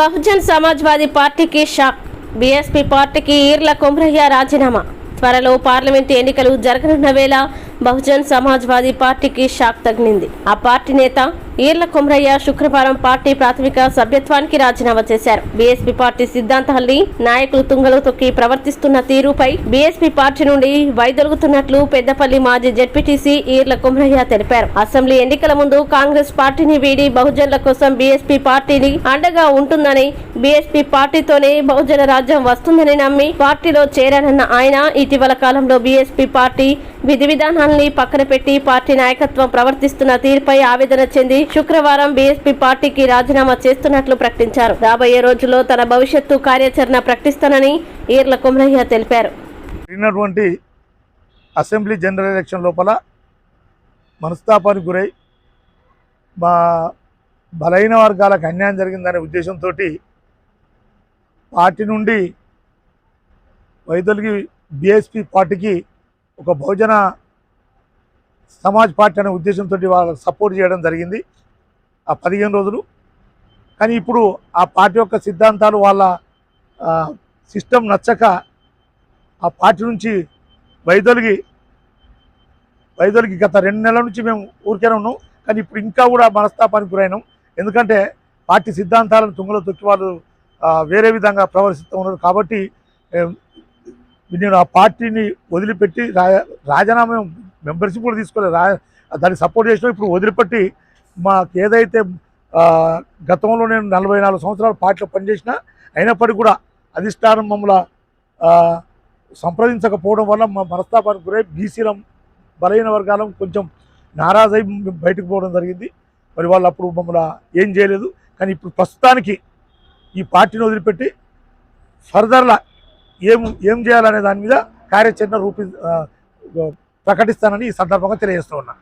బహుజన్ సమాజ్వాదీ పార్టీకి shock. BSP పార్టీకి ఈర్ల కుమ్రయ్య రాజీనామా. త్వరలో పార్లమెంటు ఎన్నికలు జరగనున్న వేళ బహుజన్ సమాజ్వాదీ పార్టీకి షాక్ తగిలింది. ఆ పార్టీ నేత ఈర్ల కుమ్రయ్య శుక్రవారం పార్టీ ప్రాథమిక సభ్యత్వానికి రాజీనామా చేశారు. బీఎస్పీ పార్టీ సిద్ధాంతాల్ని నాయకులు తుంగలు తొక్కి ప్రవర్తిస్తున్న తీరుపై బీఎస్పీ పార్టీ నుండి వైదొలుగుతున్నట్లు పెద్దపల్లి మాజీ జడ్పీటీసీ ఈర్ల కుమ్రయ్య తెలిపారు. అసెంబ్లీ ఎన్నికల ముందు కాంగ్రెస్ పార్టీని వీడి బహుజనుల కోసం బీఎస్పీ పార్టీని అండగా ఉంటుందని బీఎస్పీ పార్టీతోనే బహుజన రాజ్యం వస్తుందని నమ్మి పార్టీలో చేరానన్న ఆయన ఇటీవల కాలంలో బీఎస్పీ పార్టీ విధి విధానాల్ని పక్కన పెట్టి పార్టీ నాయకత్వం ప్రవర్తిస్తున్న తీరుపై ఆవేదన చెంది శుక్రవారం బీఎస్పీ పార్టీకి రాజీనామా చేస్తున్నట్లు ప్రకటించారు. రాబోయే రోజుల్లో తన భవిష్యత్తు కార్యాచరణ ప్రకటిస్తానని ఈర్ల కుమ్రయ్య తెలిపారు. అసెంబ్లీ జనరల్ ఎలక్షన్ లోపల మనస్తాపానికి గురై మా బలహీన వర్గాలకు అన్యాయం జరిగిందనే ఉద్దేశంతో పార్టీ నుండి వైదొలిగి బీఎస్పీ పార్టీకి ఒక బహుజన సమాజ్ పార్టీ అనే ఉద్దేశంతో వాళ్ళకి సపోర్ట్ చేయడం జరిగింది ఆ పదిహేను రోజులు. కానీ ఇప్పుడు ఆ పార్టీ యొక్క సిద్ధాంతాలు వాళ్ళ సిస్టమ్ నచ్చక ఆ పార్టీ నుంచి వైదొలిగి వైదొలిగి గత రెండు నెలల నుంచి మేము ఊరికేనే ఉన్నాం. కానీ ఇప్పుడు ఇంకా కూడా మనస్తాపానికి గురైనాం. ఎందుకంటే పార్టీ సిద్ధాంతాలను తుంగలో తొక్కి వాళ్ళు వేరే విధంగా ప్రవర్తిస్తూ ఉన్నారు కాబట్టి నేను ఆ పార్టీని వదిలిపెట్టి రా రాజీనామా మెంబర్షిప్ కూడా తీసుకోలేదు. రా సపోర్ట్ చేసిన ఇప్పుడు వదిలిపెట్టి మాకు ఏదైతే గతంలో నేను నలభై నాలుగు సంవత్సరాలు పార్టీలో పనిచేసిన అయినప్పటికీ కూడా అధిష్టానం మమ్మల్ని సంప్రదించకపోవడం వల్ల మా మనస్తాపానికి గురై బీసీల బలహీన వర్గాలం కొంచెం నారాజై బయటకు పోవడం జరిగింది. మరి వాళ్ళు అప్పుడు మమ్మల్ని ఏం చేయలేదు. కానీ ఇప్పుడు ప్రస్తుతానికి ఈ పార్టీని వదిలిపెట్టి ఫర్దర్లా ఏం ఏం చేయాలనే దాని మీద కార్యాచరణ రూపి ప్రకటిస్తానని ఈ సందర్భంగా తెలియజేస్తూ ఉన్నా.